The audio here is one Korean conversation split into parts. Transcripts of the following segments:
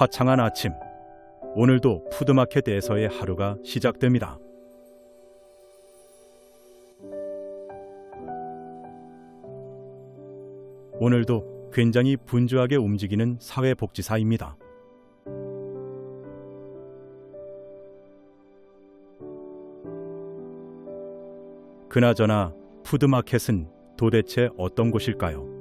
화창한 아침. 오늘도 푸드마켓에서의 하루가 시작됩니다. 오늘도 굉장히 분주하게 움직이는 사회복지사입니다. 그나저나 푸드마켓은 도대체 어떤 곳일까요?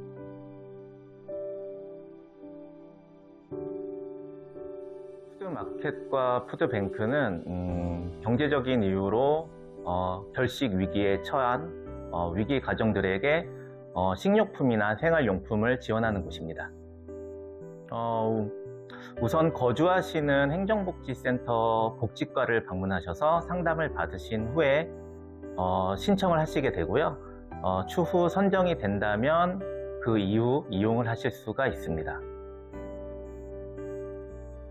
푸드마켓과 푸드뱅크는 음, 경제적인 이유로 어, 결식 위기에 처한 어, 위기 가정들에게 어, 식료품이나 생활용품을 지원하는 곳입니다. 어, 우선 거주하시는 행정복지센터 복지과를 방문하셔서 상담을 받으신 후에 어, 신청을 하시게 되고요. 어, 추후 선정이 된다면 그 이후 이용을 하실 수가 있습니다.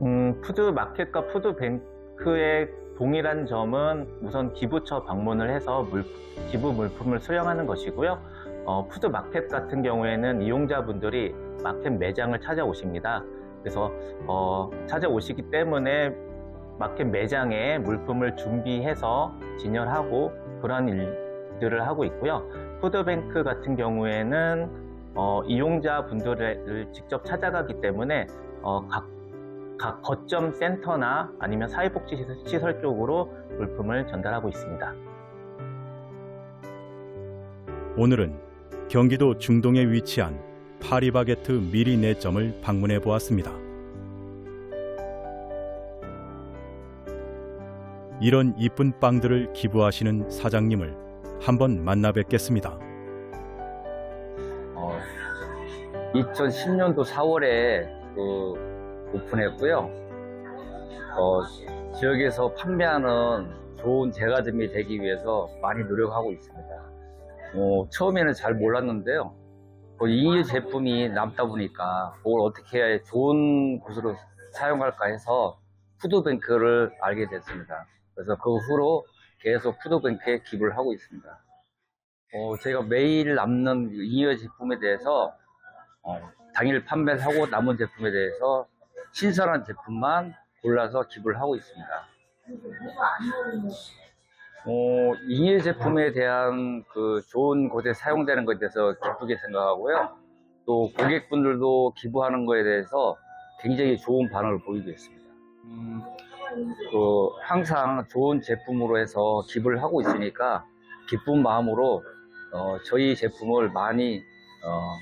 음, 푸드 마켓과 푸드 뱅크의 동일한 점은 우선 기부처 방문을 해서 물, 기부 물품을 수령하는 것이고요. 어, 푸드 마켓 같은 경우에는 이용자분들이 마켓 매장을 찾아오십니다. 그래서 어, 찾아오시기 때문에 마켓 매장에 물품을 준비해서 진열하고 그런 일들을 하고 있고요. 푸드뱅크 같은 경우에는 어, 이용자분들을 직접 찾아가기 때문에 어, 각, 각 거점 센터나 아니면 사회복지시설 쪽으로 물품을 전달하고 있습니다. 오늘은 경기도 중동에 위치한 파리바게트 미리 내점을 방문해 보았습니다. 이런 이쁜 빵들을 기부하시는 사장님을 한번 만나 뵙겠습니다. 어, 2010년도 4월에 그 오픈했고요. 어, 지역에서 판매하는 좋은 제과점이 되기 위해서 많이 노력하고 있습니다. 어, 처음에는 잘 몰랐는데요. 그 잉여 제품이 남다 보니까 그걸 어떻게 해야 좋은 곳으로 사용할까 해서 푸드뱅크를 알게 됐습니다. 그래서 그 후로 계속 푸드뱅크에 기부를 하고 있습니다. 어, 제가 매일 남는 잉여 제품에 대해서 어, 당일 판매를 하고 남은 제품에 대해서 신선한 제품만 골라서 기부를 하고 있습니다. 어, 잉여 제품에 대한 그 좋은 곳에 사용되는 것에 대해서 기쁘게 생각하고요. 또 고객분들도 기부하는 것에 대해서 굉장히 좋은 반응을 보이고 있습니다. 음, 그 항상 좋은 제품으로 해서 기부를 하고 있으니까 기쁜 마음으로 어, 저희 제품을 많이 어,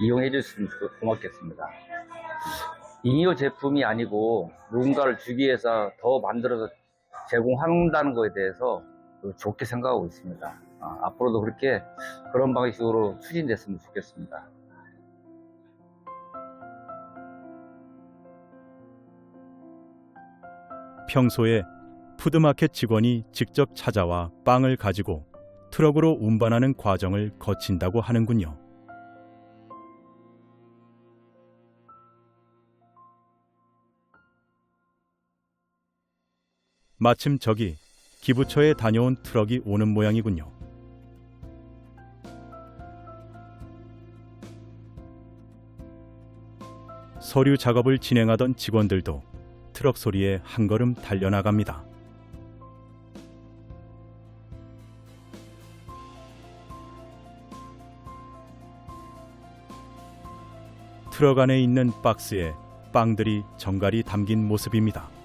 이용해 좋- 고맙겠습니다. 잉여 제품이 아니고 누군가를 주기 위해서 더 만들어서 제공한다는 것에 대해서 좋게 생각하고 있습니다. 아, 앞으로도 그렇게 그런 방식으로 추진됐으면 좋겠습니다. 평소에 푸드마켓 직원이 직접 찾아와 빵을 가지고 트럭으로 운반하는 과정을 거친다고 하는군요. 마침 저기 기부처에 다녀온 트럭이 오는 모양이군요. 서류 작업을 진행하던 직원들도 트럭 소리에 한 걸음 달려나갑니다. 트럭 안에 있는 박스에 빵들이 정갈이 담긴 모습입니다.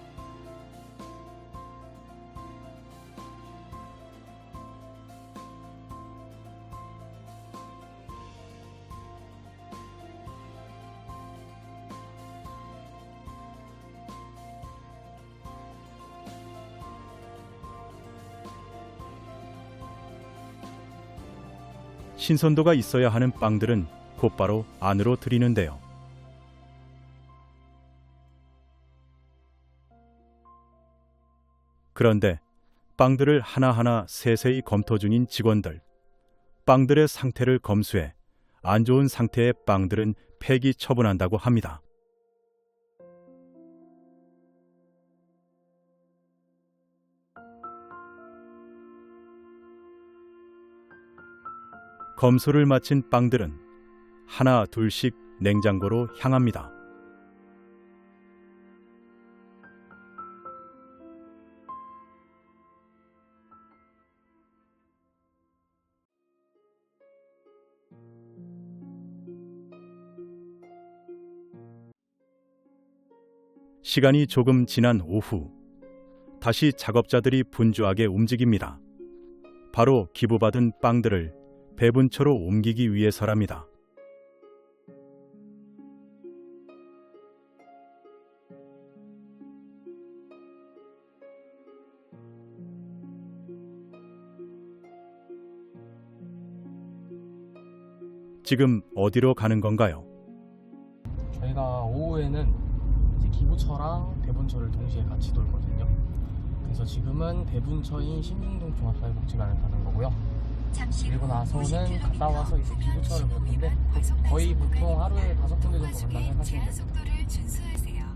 신선도가 있어야 하는 빵들은 곧바로 안으로 들이는데요. 그런데 빵들을 하나하나 세세히 검토 중인 직원들. 빵들의 상태를 검수해 안 좋은 상태의 빵들은 폐기 처분한다고 합니다. 검소를 마친 빵들은 하나 둘씩 냉장고로 향합니다. 시간이 조금 지난 오후 다시 작업자들이 분주하게 움직입니다. 바로 기부받은 빵들을 배분처로 옮기기 위해서랍니다. 지금 어디로 가는 건가요? 저희가 오후에는 이제 기부처랑 대분처를 동시에 같이 돌거든요. 그래서 지금은 대분처인 신중동 종합사회복지관을 가는 거고요. 그리고 나서는 갔다 와서 이제 기부처를 볼 건데 거의 보통 하루에 다섯 군데 정도 간다고 생각하시면 됩니다.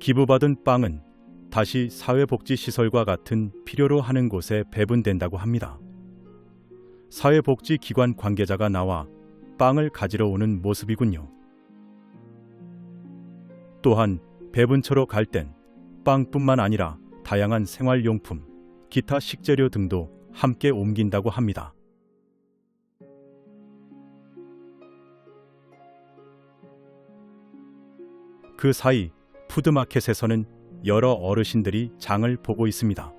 기부받은 빵은 다시 사회복지시설과 같은 필요로 하는 곳에 배분된다고 합니다. 사회복지기관 관계자가 나와 빵을 가지러 오는 모습이군요. 또한 배분처로 갈 땐 빵뿐만 아니라 다양한 생활용품, 기타 식재료 등도 함께 옮긴다고 합니다. 그 사이 푸드마켓에서는 여러 어르신들이 장을 보고 있습니다.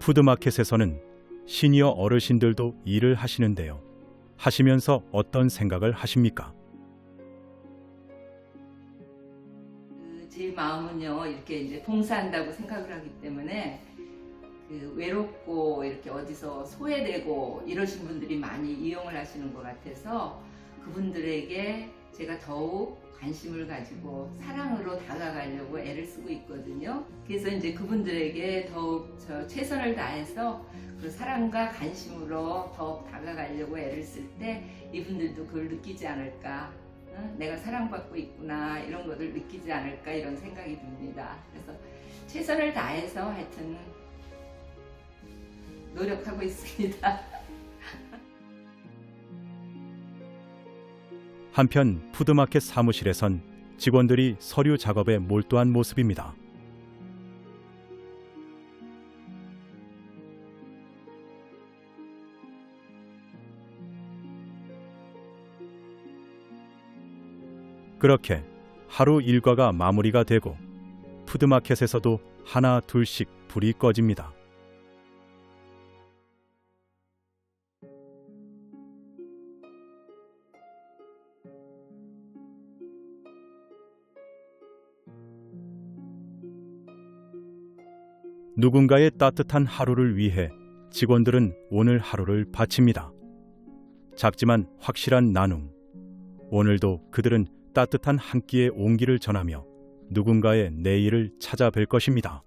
푸드마켓에서는 시니어 어르신들도 일을 하시는데요. 하시면서 어떤 생각을 하십니까? 그제 마음은요 이렇게 이제 봉사한다고 생각을 하기 때문에 그 외롭고 이렇게 어디서 소외되고 이러신 분들이 많이 이용을 하시는 것 같아서 그분들에게 제가 더욱 관심을 가지고 사랑으로 다가가려고 애를 쓰고 있거든요. 그래서 이제 그분들에게 더욱 저 최선을 다해서 그 사랑과 관심으로 더욱 다가가려고 애를 쓸 때 이분들도 그걸 느끼지 않을까 어? 내가 사랑받고 있구나 이런 것을 느끼지 않을까 이런 생각이 듭니다. 그래서 최선을 다해서 하여튼 노력하고 있습니다. 한편 푸드마켓 사무실에선 직원들이 서류 작업에 몰두한 모습입니다. 그렇게 하루 일과가 마무리가 되고 푸드마켓에서도 하나 둘씩 불이 꺼집니다. 누군가의 따뜻한 하루를 위해 직원들은 오늘 하루를 바칩니다. 작지만 확실한 나눔. 오늘도 그들은 따뜻한 한 끼의 온기를 전하며 누군가의 내일을 찾아뵐 것입니다.